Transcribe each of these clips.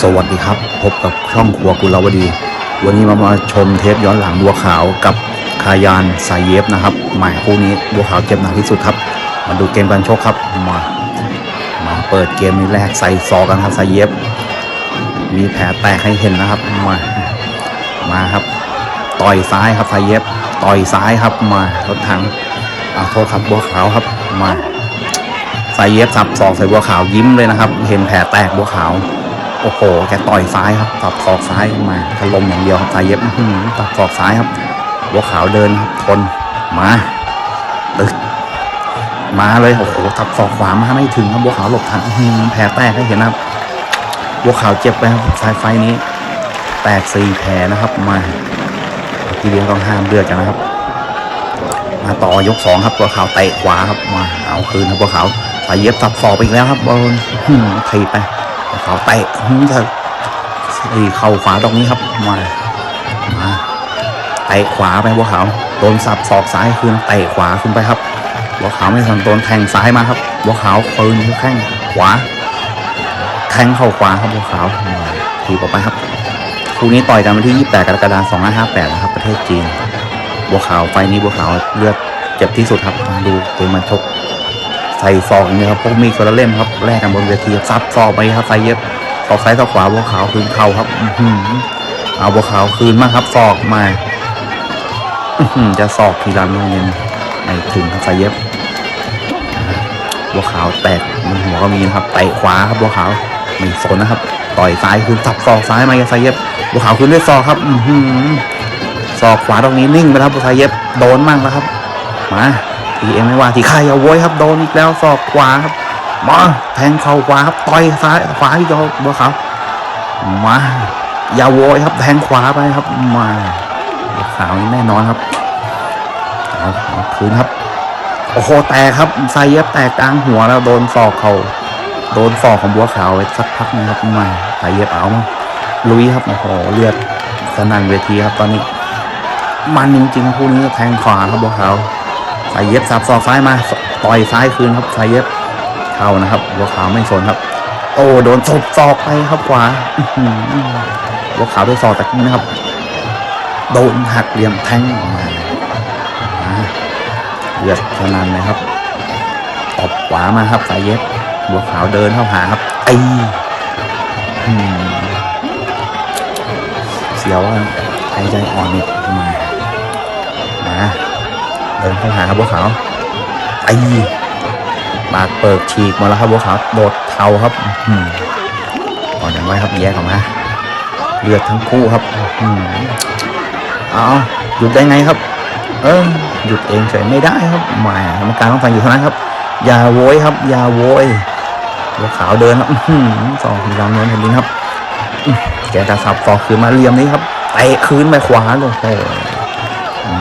สวัสดีครับ พบกับช่องครัวกุลาวดี วันนี้มามาชมเทปย้อนหลังบัวขาวกับคายานสายเย็บนะครับหมายคู่นี้บัวขาวเจ็บหนักที่สุดครับ มาดูเกมการชกครับมามาเปิดเกมนี้แรกใส่ซอกันครับสายเย็บ มีแผลแตกให้เห็นนะครับมามาครับ ต่อยซ้ายครับสายเย็บ ต่อยซ้ายครับมารถถังอาโทษครับบัวขาวครับมาสายเย็บสับศอกใส่บัวขาวยิ้มเลยนะครับ เห็นแผลแตกบัวขาว โอ้โห แกต่อยซ้ายครับตับศอกซ้ายมาถล่มอย่างเดียวครับสายเย็บตับศอกซ้ายครับบัวขาวเดินครับทนมาตึกมาเลยโอ้โหตับศอกขวามาไม่ถึงครับบัวขาวหลบทันแผลแตกให้เห็นนะครับบัวขาวเจ็บไปครับสายไฟนี้ แตกสี่แผลนะครับมาพี่เลี้ยงต้องห้ามเลือดกันนะครับ มาต่อยกสองครับบัวขาวเตะขวาครับมาเอาคืนครับบัวขาวสายเย็บสับศอกไปอีกแล้วครับบอลถีบไป เขาเตะอื้อจะไอ้เข่าขวาตรงนี้ครับมามาเตะขวาไปบัวขาวโดนสับศอกซ้ายคืนเตะขวาขึ้นไปครับบัวขาวไม่ทันโดนแทงซ้ายมาครับบัวขาวคืนแข้งขวาแทงเข่าขวาครับบัวขาวมาทีบออกไปครับคู่นี้ต่อยกันวันที่ 28 กรกฎาคม 2558 นะครับ ประเทศจีน บัวขาวไฟนี้บัวขาวเลือดเจ็บที่สุดครับ ดูเกมมันชก ส่ซอกอย่างนี้ครับพวกมีดคนละเล่มครับแลกกันบนเวทีซับซอกไปครับใส่เย็บซอกซ้ายซอกขวาบัวขาวคืนเข่าครับอือหือเอาบัวขาวคืนมากครับซอกมาอือหือจะซอกทีละนิดนึงไม่ถึงครับใส่เย็บบัวขาวแตกมันหัวก็มีนะครับเตะขวาครับบัวขาวไม่สนนะครับ ต่อยซ้ายคืนสับซอกซ้ายมาใส่เย็บบัวขาวคืนด้วยซอกครับอือหือซอกขวาตรงนี้นิ่งไปแล้วครับใส่เย็บโดนมั่งแล้วครับมา ทีเอ็มไม่ว่าทีใครเอาโวยครับโดนอีกแล้วศอกขวาครับมาแทงเข่าขวาครับต่อยซ้ายขวาที่โดนบัวขาวมายาโวยครับ แทงขวาไปครับมาขาวนี่แน่นอนครับเอาคืนครับโอ้โหแตกครับไซเย็บแตกกลางหัวแล้วโดนศอกเขาโดนศอกของบัวขาวไปสักพักนึงครับมาไซเย็บเอามาลุยครับโอ้โหเลือดสนั่นเวทีครับตอนนี้มันจริงๆครับคู่นี้แทงขวาครับบัวขาว สายเย็บสับศอกซ้ายมาต่อยซ้ายคืนครับสายเย็บเข้านะครับบัวขาวไม่สนครับ โอ้โดนศบศอกไปครับขวาหัวขาวด้วยศอกตะกี้นะครับ โดนหักเหลี่ยมแทงออกมาอ่าเลือดขนาดเลยครับตบขวามาครับสายเย็บบัวขาวเดินเข้าหาครับตีอืมเสียวว่าหายใจอ่อนนิดมามา เดินเข้าหาครับบัวขาวไอ้ปากเปิกฉีกมาแล้วครับบัวขาวโดดเท้าครับอืมก่อนเดินไว้ครับแยกออกมาเลือดทั้งคู่ครับอืมเอาหยุดได้ไงครับ เออหยุดเองเฉยไม่ได้ครับหมกรรมการต้องฟังอยู่เท่านั้นครับอย่าโวยครับอย่าโวยบัวขาวเดินครับอื้อหือสองทีรำนวลแผ่นดินครับแกกระสับต่อกคืนมาเหลี่ยมนี้ครับเตะคืนไปขวาลงโอ้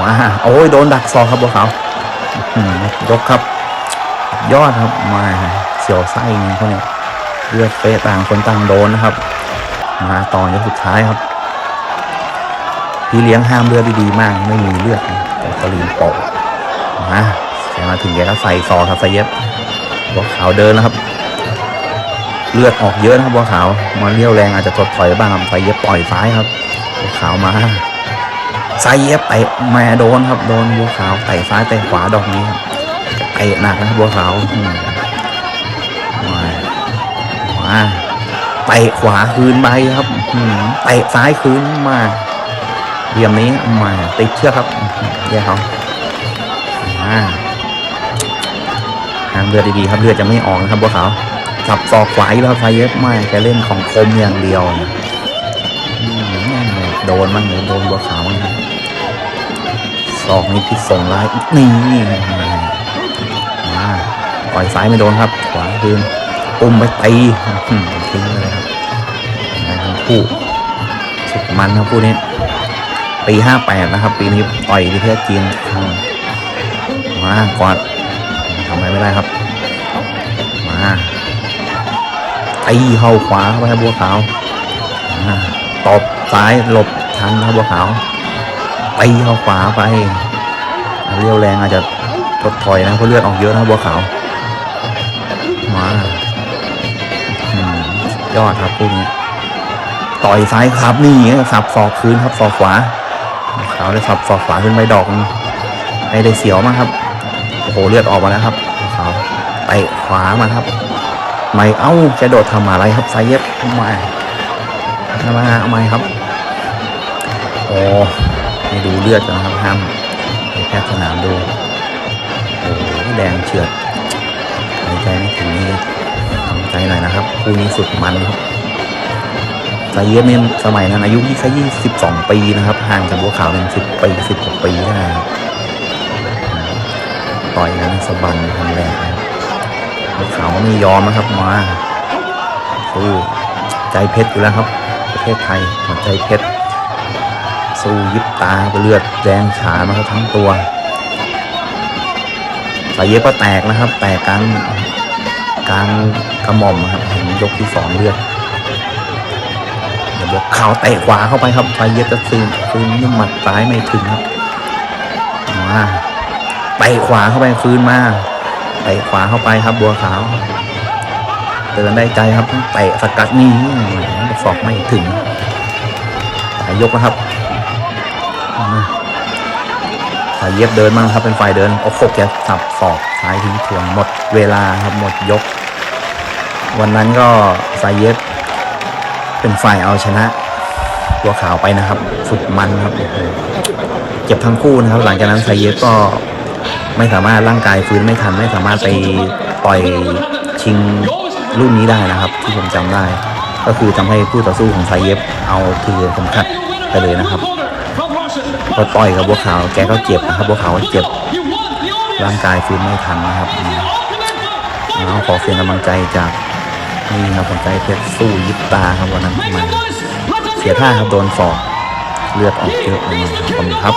มา โอ้ยโดนดักซอกครับบัวขาวยกครับ ยอดครับมาเสียวไส้เงี้ยเขาเนี่ยเลือดเฟะต่างคนต่างโดนนะครับ มาต่อยกสุดท้ายครับ พี่เลี้ยงห้ามเลือดดีๆมาก ไม่มีเลือดแต่กระลีนโปะมาแกมาถึงแกก็ใส่ซอกครับใส่เย็บบัวขาวเดินแล้วครับ เลือดออกเยอะนะครับบัวขาวมาเลี้ยวแรงอาจจะถดถอยบ้างครับใส่เย็บปล่อยซ้ายครับบัวขาวมา ซ้ายเย็บเตะแม่โดนครับ โดนบัวขาวเตะซ้ายเตะขวาดอกนี้ครับเตะหนักนะครับบัวขาวอืมามาเตะขวาคืนไปครับอืมเตะซ้ายคืนมาเหลี่ยมนี้มาติดเชือกครับอืมแย่เขามาทางเลือดดีๆครับเลือดจะไม่ออกนะครับบัวขาวจับศอกขวาอีกแล้วไฟเย็บไม่แกเล่นของคมอย่างเดียวโดนบ้างเลยโดนบัวขาวบ้าง ครับศอกนี้พิษส่งร้ายนี่มาปล่อยซ้ายไม่โดนครับ ขวาคืนอุ้มไปตีอื้อหือทิ้งเลยครับมาทั้งคู่สุดมันครับคู่นี้ปีห้าแปดนะครับ ปีนี้ต่อยที่ประเทศจีนมากอดทำอะไรไม่ได้ครับ มาตีเข้าขวาเข้าไปครับบัวขาวตบซ้ายหลบทันครับบัวขาว ตีเข้าขวาไปเรียวแรงอาจจะถดถอยนะเพราะเลือดออกเยอะนะบัวขาวมาอยอดครับคู่นี้ต่อยซ้ายครับนี่สับศอกคืนครับศอกขวาเขาได้สับศอกขวาขึ้นไปดอกนึงไม่ได้เสียวมากครับโอ้โหเลือดออกมาแล้วครับขาเตะขวามาครับ ไม่เอ้าจะโดดทำอะไรครับไซเย็บทำไมทำไมทำไมครับโอ้ ให้ดูเลือดนะครับห้ามให้แพทย์สนามดูโอ้โหแดงเฉือดหายใจไม่ถึงนี่ทำใจหน่อยนะครับคู่นี้สุดมันครับไซเย็บเนี่ยสมัยนั้นอายุแค่ยี่สิบสองปีนะครับห่างจากบัวขาวเป็นสิบปีสิบกว่าปีได้ครับต่อยกันสะบันทำแรงบบัวขาวก็ไม่ยอมนะครับมาสู้ใจเพชรอยู่แล้วครับ ประเทศไทยหัวใจเพชร สู้ยิบตาไปเลือดแดงฉานมาครับทั้งตัวสายเย็บก็แตกนะครับ แตกกลางกลางกระหม่อมครับเห็นยกที่สองเลือดเดี๋ยวบวกขาวเตะขวาเข้าไปครับสายเย็บจะซึมคืนนี่หมัดซ้ายไม่ถึงครับมาเตะขวาเข้าไปคืนมาเตะขวาเข้าไปครับบัวขาวเตือนได้ใจครับเตะสกัดนี่ศอกไม่ถึงยกนะครับ สายเย็บเดินมั่งครับเป็นฝ่ายเดินโอ้โหแกสับศอกซ้ายทิ้งทวนหมดเวลาครับหมดยก วันนั้นก็สายเย็บเป็นฝ่ายเอาชนะบัวขาวไปนะครับ สุดมันครับเจ็บทั้งคู่นะครับ หลังจากนั้นสายเย็บก็ไม่สามารถร่างกายฟื้นไม่ทันไม่สามารถไปต่อยชิงรุ่นนี้ได้นะครับ ที่ผมจำได้ ก็คือทำให้ผู้ต่อสู้ของไซเย็บเอาถือเข็มขัดไปเลยนะครับ พอต่อยกับบัวขาวแกก็เจ็บนะครับบัวขาวก็เจ็บร่างกายฟื้นไม่ทันนะครับอืมแล้วขอเสียงกำลังใจจากนี่ครับผมใจเพชรสู้ยิบตาครับวันนั้นมาเสียท่าครับโดนศอกเลือดออกเยอะเลยขอบคุณครับ